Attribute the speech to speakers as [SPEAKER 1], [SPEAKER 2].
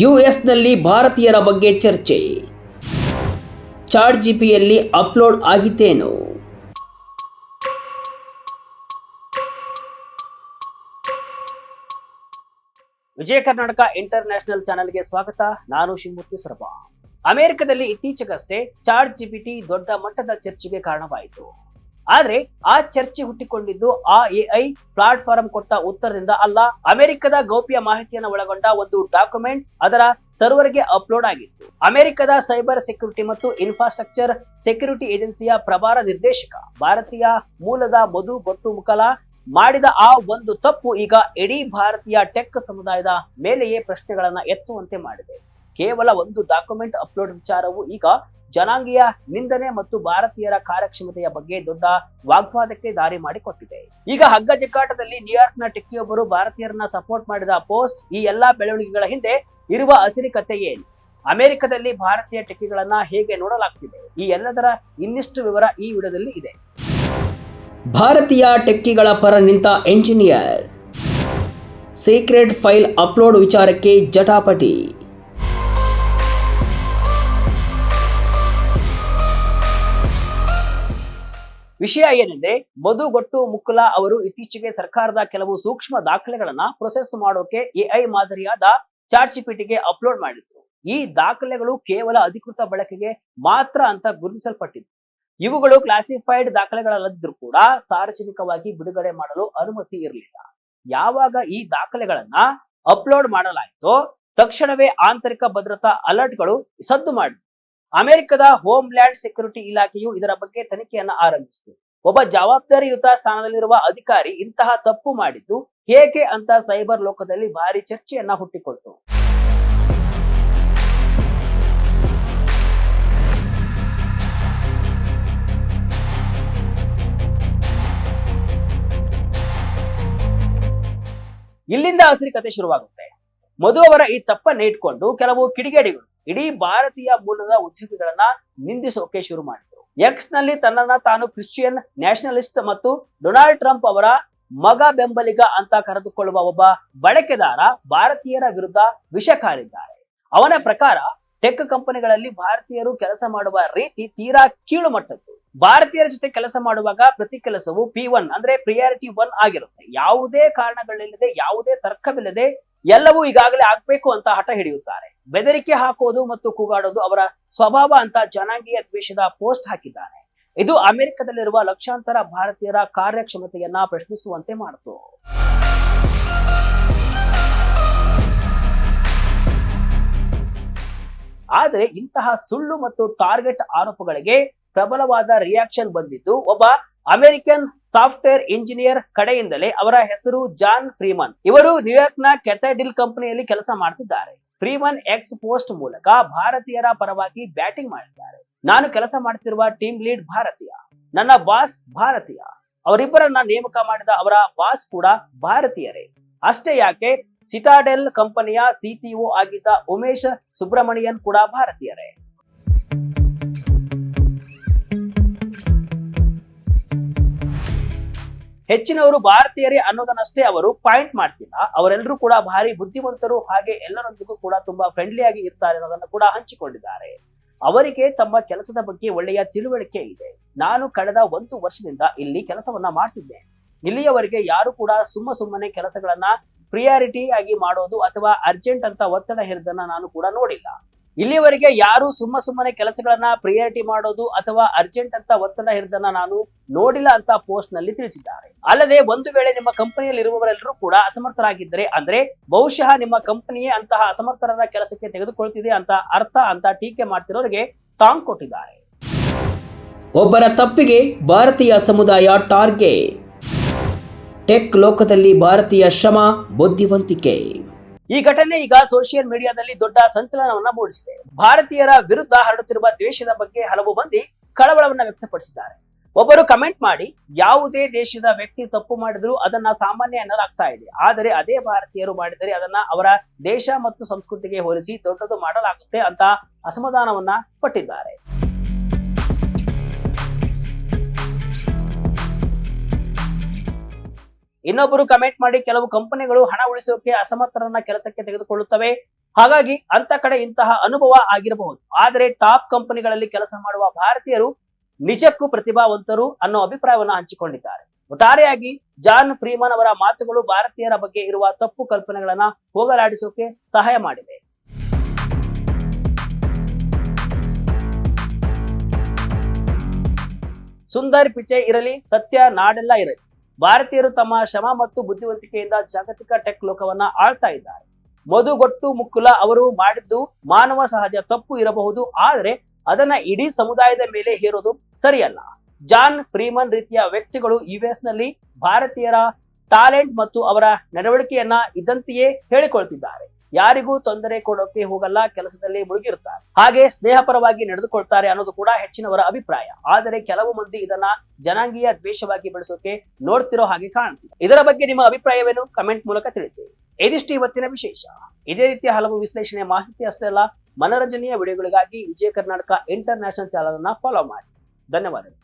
[SPEAKER 1] ಯುಎಸ್ನಲ್ಲಿ ಭಾರತೀಯರ ಬಗ್ಗೆ ಚರ್ಚೆ. ಚಾಟ್ ಜಿಪಿಯಲ್ಲಿ ಅಪ್ಲೋಡ್ ಆಗಿತ್ತೇನು? ವಿಜಯ ಕರ್ನಾಟಕ ಇಂಟರ್ ನ್ಯಾಷನಲ್ ಚಾನೆಲ್ಗೆ ಸ್ವಾಗತ. ನಾನು ಶಿವಮೂರ್ತಿ ಸೊರಬ. ಅಮೆರಿಕದಲ್ಲಿ ಇತ್ತೀಚೆಗಷ್ಟೇ ಚಾಟ್ ಜಿಪಿಟಿ ದೊಡ್ಡ ಮಟ್ಟದ ಚರ್ಚೆಗೆ ಕಾರಣವಾಯಿತು. ಆದ್ರೆ ಆ ಚರ್ಚೆ ಹುಟ್ಟಿಕೊಂಡಿದ್ದು ಆ ಎಐ ಪ್ಲಾಟ್ಫಾರ್ಮ್ ಕೊಟ್ಟ ಉತ್ತರದಿಂದ ಅಲ್ಲ. ಅಮೆರಿಕದ ಗೌಪ್ಯ ಮಾಹಿತಿಯನ್ನು ಒಳಗೊಂಡ ಒಂದು ಡಾಕ್ಯುಮೆಂಟ್ ಅದರ ಸರ್ವರ್ಗೆ ಅಪ್ಲೋಡ್ ಆಗಿತ್ತು. ಅಮೆರಿಕದ ಸೈಬರ್ ಸೆಕ್ಯೂರಿಟಿ ಮತ್ತು ಇನ್ಫ್ರಾಸ್ಟ್ರಕ್ಚರ್ ಸೆಕ್ಯೂರಿಟಿ ಏಜೆನ್ಸಿಯ ಪ್ರಭಾರ ನಿರ್ದೇಶಕ, ಭಾರತೀಯ ಮೂಲದ ಮಧು ಬಟ್ಟು ಮುಕಲ ಮಾಡಿದ ಆ ಒಂದು ತಪ್ಪು ಈಗ ಇಡೀ ಭಾರತೀಯ ಟೆಕ್ ಸಮುದಾಯದ ಮೇಲೆಯೇ ಪ್ರಶ್ನೆಗಳನ್ನ ಎತ್ತುವಂತೆ ಮಾಡಿದೆ. ಕೇವಲ ಒಂದು ಡಾಕ್ಯುಮೆಂಟ್ ಅಪ್ಲೋಡ್ ವಿಚಾರವು ಈಗ ಜನಾಂಗೀಯ ನಿಂದನೆ ಮತ್ತು ಭಾರತೀಯರ ಕಾರ್ಯಕ್ಷಮತೆಯ ಬಗ್ಗೆ ದೊಡ್ಡ ವಾಗ್ವಾದಕ್ಕೆ ದಾರಿ ಮಾಡಿಕೊಟ್ಟಿದೆ. ಈಗ ಹಗ್ಗ ಜಗ್ಗಾಟದಲ್ಲಿ ನ್ಯೂಯಾರ್ಕ್ನ ಟೆಕ್ಕಿಯೊಬ್ಬರು ಭಾರತೀಯರನ್ನ ಸಪೋರ್ಟ್ ಮಾಡಿದ ಪೋಸ್ಟ್ ಈ ಎಲ್ಲಾ ಬೆಳವಣಿಗೆಗಳ ಹಿಂದೆ ಇರುವ ಹಸಿರಿ ಕಥೆ ಏನು? ಅಮೆರಿಕದಲ್ಲಿ ಭಾರತೀಯ ಟೆಕ್ಕಿಗಳನ್ನ ಹೇಗೆ ನೋಡಲಾಗ್ತಿದೆ? ಈ ಎಲ್ಲದರ ಇನ್ನಿಷ್ಟು ವಿವರ ಈ ವಿಡಿಯೋದಲ್ಲಿ ಇದೆ. ಭಾರತೀಯ ಟೆಕ್ಕಿಗಳ ಪರ ನಿಂತ ಎಂಜಿನಿಯರ್ ಸೀಕ್ರೆಟ್ ಫೈಲ್ ಅಪ್ಲೋಡ್ ವಿಚಾರಕ್ಕೆ ಜಟಾಪಟಿ. ವಿಷಯ ಏನಂದ್ರೆ ಮಧು ಗೊಟ್ಟು ಮುಕ್ಕುಲ ಅವರು ಇತ್ತೀಚೆಗೆ ಸರ್ಕಾರದ ಕೆಲವು ಸೂಕ್ಷ್ಮ ದಾಖಲೆಗಳನ್ನ ಪ್ರೊಸೆಸ್ ಮಾಡೋಕೆ ಎಐ ಮಾದರಿಯಾದ ಚಾರ್ಜ್ ಜಿಪಿಟಿಗೆ ಅಪ್ಲೋಡ್ ಮಾಡಿದ್ರು. ಈ ದಾಖಲೆಗಳು ಕೇವಲ ಅಧಿಕೃತ ಬಳಕೆಗೆ ಮಾತ್ರ ಅಂತ ಗುರುತಿಸಲ್ಪಟ್ಟಿದ್ದು. ಇವುಗಳು ಕ್ಲಾಸಿಫೈಡ್ ದಾಖಲೆಗಳಲ್ಲದಿದ್ರೂ ಕೂಡ ಸಾರ್ವಜನಿಕವಾಗಿ ಬಿಡುಗಡೆ ಮಾಡಲು ಅನುಮತಿ ಇರಲಿಲ್ಲ. ಯಾವಾಗ ಈ ದಾಖಲೆಗಳನ್ನ ಅಪ್ಲೋಡ್ ಮಾಡಲಾಯಿತೋ ತಕ್ಷಣವೇ ಆಂತರಿಕ ಭದ್ರತಾ ಅಲರ್ಟ್ಗಳು ಸದ್ದು ಮಾಡಿದ್ರು ಅಮೆರಿಕದ ಹೋಮ್ ಲ್ಯಾಂಡ್ ಸೆಕ್ಯೂರಿಟಿ ಇಲಾಖೆಯು ಇದರ ಬಗ್ಗೆ ತನಿಖೆಯನ್ನು ಆರಂಭಿಸಿತು. ಒಬ್ಬ ಜವಾಬ್ದಾರಿಯುತ ಸ್ಥಾನದಲ್ಲಿರುವ ಅಧಿಕಾರಿ ಇಂತಹ ತಪ್ಪು ಮಾಡಿದ್ದು ಹೇಗೆ ಅಂತ ಸೈಬರ್ ಲೋಕದಲ್ಲಿ ಭಾರಿ ಚರ್ಚೆಯನ್ನ ಹುಟ್ಟಿಕೊಳ್ತು ಇಲ್ಲಿಂದ ಹಸಿರಿ ಕತೆ ಶುರುವಾಗುತ್ತೆ. ಮಧು ಅವರ ಈ ತಪ್ಪನ್ನ ಇಟ್ಕೊಂಡು ಕೆಲವು ಕಿಡಿಗೇಡಿಗಳು ಇಡೀ ಭಾರತೀಯ ಮೂಲದ ಉದ್ಯಮಿಗಳನ್ನ ನಿಂದಿಸೋಕೆ ಶುರು ಮಾಡಿದ್ರು. ಎಕ್ಸ್ನಲ್ಲಿ ತನ್ನನ್ನ ತಾನು ಕ್ರಿಶ್ಚಿಯನ್ ನ್ಯಾಷನಲಿಸ್ಟ್ ಮತ್ತು ಡೊನಾಲ್ಡ್ ಟ್ರಂಪ್ ಅವರ ಮಗ ಬೆಂಬಲಿಗ ಅಂತ ಕರೆದುಕೊಳ್ಳುವ ಒಬ್ಬ ಬಳಕೆದಾರ ಭಾರತೀಯರ ವಿರುದ್ಧ ವಿಷ ಕಾರಿದ್ದಾರೆ. ಅವನ ಪ್ರಕಾರ ಟೆಕ್ ಕಂಪನಿಗಳಲ್ಲಿ ಭಾರತೀಯರು ಕೆಲಸ ಮಾಡುವ ರೀತಿ ತೀರಾ ಕೀಳು ಮಟ್ಟದ್ದು ಭಾರತೀಯರ ಜೊತೆ ಕೆಲಸ ಮಾಡುವಾಗ ಪ್ರತಿ ಕೆಲಸವು ಪಿ ಒನ್ ಅಂದ್ರೆ ಪ್ರಿಯಾರಿಟಿ ಒನ್ ಆಗಿರುತ್ತೆ. ಯಾವುದೇ ಕಾರಣಗಳಿಲ್ಲದೆ, ಯಾವುದೇ ತರ್ಕವಿಲ್ಲದೆ ಎಲ್ಲವೂ ಈಗಾಗಲೇ ಆಗ್ಬೇಕು ಅಂತ ಹಠ ಹಿಡಿಯುತ್ತಾರೆ. ಬೆದರಿಕೆ ಹಾಕೋದು ಮತ್ತು ಕೂಗಾಡೋದು ಅವರ ಸ್ವಭಾವ ಅಂತ ಜನಾಂಗೀಯ ದ್ವೇಷದ ಪೋಸ್ಟ್ ಹಾಕಿದ್ದಾರೆ. ಇದು ಅಮೆರಿಕದಲ್ಲಿರುವ ಲಕ್ಷಾಂತರ ಭಾರತೀಯರ ಕಾರ್ಯಕ್ಷಮತೆಯನ್ನ ಪ್ರಶ್ನಿಸುವಂತೆ ಮಾಡಿತು. ಆದರೆ ಇಂತಹ ಸುಳ್ಳು ಮತ್ತು ಟಾರ್ಗೆಟ್ ಆರೋಪಗಳಿಗೆ ಪ್ರಬಲವಾದ ರಿಯಾಕ್ಷನ್ ಬಂದಿದ್ದು, ಒಬ್ಬ ಅಮೆರಿಕನ್ ಸಾಫ್ಟ್ವೇರ್ ಇಂಜಿನಿಯರ್ ಕಡೆಯಿಂದಲೇ ಅವರ ಹೆಸರು ಜಾನ್ ಫ್ರೀಮನ್. ಇವರು ನ್ಯೂಯಾರ್ಕ್ನ ಕೆಥಾಡಿಲ್ ಕಂಪನಿಯಲ್ಲಿ ಕೆಲಸ ಮಾಡ್ತಿದ್ದಾರೆ. ಫ್ರೀಮನ್ ಎಕ್ಸ್ ಪೋಸ್ಟ್ ಮೂಲಕ ಭಾರತೀಯರ ಪರವಾಗಿ ಬ್ಯಾಟಿಂಗ್ ಮಾಡಿದ್ದಾರೆ. ನಾನು ಕೆಲಸ ಮಾಡ್ತಿರುವ ಟೀಮ್ ಲೀಡ್ ಭಾರತೀಯ, ನನ್ನ ಬಾಸ್ ಭಾರತೀಯ, ಅವರಿಬ್ಬರನ್ನ ನೇಮಕ ಮಾಡಿದ ಅವರ ಬಾಸ್ ಕೂಡ ಭಾರತೀಯರೇ. ಅಷ್ಟೇ ಯಾಕೆ, ಸಿಟಾಡೆಲ್ ಕಂಪನಿಯ ಸಿಟಿಒ ಆಗಿದ್ದ ಉಮೇಶ್ ಸುಬ್ರಮಣಿಯನ್ ಕೂಡ ಭಾರತೀಯರೇ. ಹೆಚ್ಚಿನವರು ಭಾರತೀಯರೇ ಅನ್ನೋದನ್ನಷ್ಟೇ ಅವರು ಪಾಯಿಂಟ್ ಮಾಡ್ತಿಲ್ಲ. ಅವರೆಲ್ಲರೂ ಕೂಡ ಭಾರಿ ಬುದ್ಧಿವಂತರು, ಹಾಗೆ ಎಲ್ಲರೊಂದಿಗೂ ಕೂಡ ತುಂಬಾ ಫ್ರೆಂಡ್ಲಿ ಆಗಿ ಇರ್ತಾರೆ ಅನ್ನೋದನ್ನು ಕೂಡ ಹಂಚಿಕೊಂಡಿದ್ದಾರೆ. ಅವರಿಗೆ ತಮ್ಮ ಕೆಲಸದ ಬಗ್ಗೆ ಒಳ್ಳೆಯ ತಿಳುವಳಿಕೆ ಇದೆ. ನಾನು ಕಳೆದ ಒಂದು ವರ್ಷದಿಂದ ಇಲ್ಲಿ ಕೆಲಸವನ್ನ ಮಾಡ್ತಿದ್ದೆ. ಇಲ್ಲಿಯವರೆಗೆ ಯಾರು ಕೂಡ ಸುಮ್ಮ ಸುಮ್ಮನೆ ಕೆಲಸಗಳನ್ನ ಪ್ರಿಯಾರಿಟಿ ಆಗಿ ಮಾಡೋದು ಅಥವಾ ಅರ್ಜೆಂಟ್ ಅಂತ ಒತ್ತಡ ಹೇರಿದನ್ನ ನಾನು ಕೂಡ ನೋಡಿಲ್ಲ. ಇಲ್ಲಿಯವರೆಗೆ ಯಾರು ಸುಮ್ಮ ಸುಮ್ಮನೆ ಕೆಲಸಗಳನ್ನ ಪ್ರಿಯಾರಿಟಿ ಮಾಡೋದು ಅಥವಾ ಅರ್ಜೆಂಟ್ ಅಂತ ಒತ್ತಡ ಹೇರಿದನ್ನ ನಾನು ನೋಡಿಲ್ಲ ಅಂತ ಪೋಸ್ಟ್ನಲ್ಲಿ ತಿಳಿಸಿದ್ದಾರೆ. ಅಲ್ಲದೆ ಒಂದು ವೇಳೆ ನಿಮ್ಮ ಕಂಪನಿಯಲ್ಲಿ ಇರುವವರೆಲ್ಲರೂ ಕೂಡ ಅಸಮರ್ಥರಾಗಿದ್ದರೆ ಅಂದ್ರೆ ಬಹುಶಃ ನಿಮ್ಮ ಕಂಪನಿಯೇ ಅಂತಹ ಅಸಮರ್ಥರನ್ನ ಕೆಲಸಕ್ಕೆ ತೆಗೆದುಕೊಳ್ತಿದೆ ಅಂತ ಅರ್ಥ ಅಂತ ಟೀಕೆ ಮಾಡ್ತಿರೋರಿಗೆ ಟಾಂಗ್ ಕೊಟ್ಟಿದ್ದಾರೆ. ಒಬ್ಬರ ತಪ್ಪಿಗೆ ಭಾರತೀಯ ಸಮುದಾಯ ಟಾರ್ಗೆಟ್ ಟೆಕ್ ಲೋಕದಲ್ಲಿ ಭಾರತೀಯ ಶ್ರಮ, ಬುದ್ಧಿವಂತಿಕೆ. ಈ ಘಟನೆ ಈಗ ಸೋಷಿಯಲ್ ಮೀಡಿಯಾದಲ್ಲಿ ದೊಡ್ಡ ಸಂಚಲನವನ್ನ ಮೂಡಿಸಿದೆ. ಭಾರತೀಯರ ವಿರುದ್ಧ ಹರಡುತ್ತಿರುವ ದ್ವೇಷದ ಬಗ್ಗೆ ಹಲವು ಮಂದಿ ಕಳವಳವನ್ನ ವ್ಯಕ್ತಪಡಿಸಿದ್ದಾರೆ. ಒಬ್ಬರು ಕಮೆಂಟ್ ಮಾಡಿ, ಯಾವುದೇ ದೇಶದ ವ್ಯಕ್ತಿ ತಪ್ಪು ಮಾಡಿದ್ರು ಅದನ್ನ ಸಾಮಾನ್ಯ ಎನ್ನಲಾಗ್ತಾ ಇದೆ. ಆದರೆ ಅದೇ ಭಾರತೀಯರು ಮಾಡಿದರೆ ಅದನ್ನ ಅವರ ದೇಶ ಮತ್ತು ಸಂಸ್ಕೃತಿಗೆ ಹೋಲಿಸಿ ದೊಡ್ಡದು ಮಾಡಲಾಗುತ್ತೆ ಅಂತ ಅಸಮಾಧಾನವನ್ನ ಪಟ್ಟಿದ್ದಾರೆ. ಇನ್ನೊಬ್ಬರು ಕಮೆಂಟ್ ಮಾಡಿ ಕೆಲವು ಕಂಪನಿಗಳು ಹಣ ಉಳಿಸೋಕೆ ಅಸಮರ್ಥರನ್ನ ಕೆಲಸಕ್ಕೆ ತೆಗೆದುಕೊಳ್ಳುತ್ತವೆ. ಹಾಗಾಗಿ ಅಂತ ಕಡೆ ಇಂತಹ ಅನುಭವ ಆಗಿರಬಹುದು. ಆದರೆ ಟಾಪ್ ಕಂಪನಿಗಳಲ್ಲಿ ಕೆಲಸ ಮಾಡುವ ಭಾರತೀಯರು ನಿಜಕ್ಕೂ ಪ್ರತಿಭಾವಂತರು ಅನ್ನೋ ಅಭಿಪ್ರಾಯವನ್ನ ಹಂಚಿಕೊಂಡಿದ್ದಾರೆ. ಒಟ್ಟಾರೆಯಾಗಿ ಜಾನ್ ಫ್ರೀಮನ್ ಅವರ ಮಾತುಗಳು ಭಾರತೀಯರ ಬಗ್ಗೆ ಇರುವ ತಪ್ಪು ಕಲ್ಪನೆಗಳನ್ನ ಹೋಗಲಾಡಿಸೋಕೆ ಸಹಾಯ ಮಾಡಿದೆ. ಸುಂದರ್ ಪಿಚೆ ಇರಲಿ, ಸತ್ಯ ನಾಡೆಲ್ಲ ಇರಲಿ. ಭಾರತೀಯರು ತಮ್ಮ ಶ್ರಮ ಮತ್ತು ಬುದ್ಧಿವಂತಿಕೆಯಿಂದ ಜಾಗತಿಕ ಟೆಕ್ ಲೋಕವನ್ನ ಆಳ್ತಾ ಇದ್ದಾರೆ. ಮಧುಗೊಟ್ಟು ಮುಕ್ಕುಲ ಅವರು ಮಾಡಿದ್ದು ಮಾನವ ಸಹಜ ತಪ್ಪು ಇರಬಹುದು, ಆದರೆ ಅದನ್ನ ಇಡೀ ಸಮುದಾಯದ ಮೇಲೆ ಹೇರೋದು ಸರಿಯಲ್ಲ. ಜಾನ್ ಫ್ರೀಮನ್ ರೀತಿಯ ವ್ಯಕ್ತಿಗಳು ಯುಎಸ್ನಲ್ಲಿ ಭಾರತೀಯರ ಟ್ಯಾಲೆಂಟ್ ಮತ್ತು ಅವರ ನಡವಳಿಕೆಯನ್ನ ಇದ್ದಂತೆಯೇ ಹೇಳಿಕೊಳ್ತಿದ್ದಾರೆ. ಯಾರಿಗೂ ತೊಂದರೆ ಕೊಡೋಕೆ ಹೋಗಲ್ಲ, ಕೆಲಸದಲ್ಲಿ ಮುಳುಗಿರುತ್ತಾರೆ ಹಾಗೆ ಸ್ನೇಹಪರವಾಗಿ ನಡೆದುಕೊಳ್ತಾರೆ ಅನ್ನೋದು ಕೂಡ ಹೆಚ್ಚಿನವರ ಅಭಿಪ್ರಾಯ. ಆದರೆ ಕೆಲವು ಮಂದಿ ಇದನ್ನ ಜನಾಂಗೀಯ ದ್ವೇಷವಾಗಿ ಬೆಳೆಸೋಕೆ ನೋಡ್ತಿರೋ ಹಾಗೆ ಕಾಣ್ತಿದೆ. ಇದರ ಬಗ್ಗೆ ನಿಮ್ಮ ಅಭಿಪ್ರಾಯವೇನು? ಕಮೆಂಟ್ ಮೂಲಕ ತಿಳಿಸಿ. ಇದಿಷ್ಟು ಇವತ್ತಿನ ವಿಶೇಷ. ಇದೇ ರೀತಿಯ ಹಲವು ವಿಶ್ಲೇಷಣೆ ಮಾಹಿತಿ ಅಷ್ಟೇ ಅಲ್ಲ, ಮನರಂಜನೆಯ ವಿಡಿಯೋಗಳಿಗಾಗಿ ವಿಜಯ ಕರ್ನಾಟಕ ಇಂಟರ್ನ್ಯಾಷನಲ್ ಚಾನಲ್ ಅನ್ನ ಫಾಲೋ ಮಾಡಿ. ಧನ್ಯವಾದಗಳು.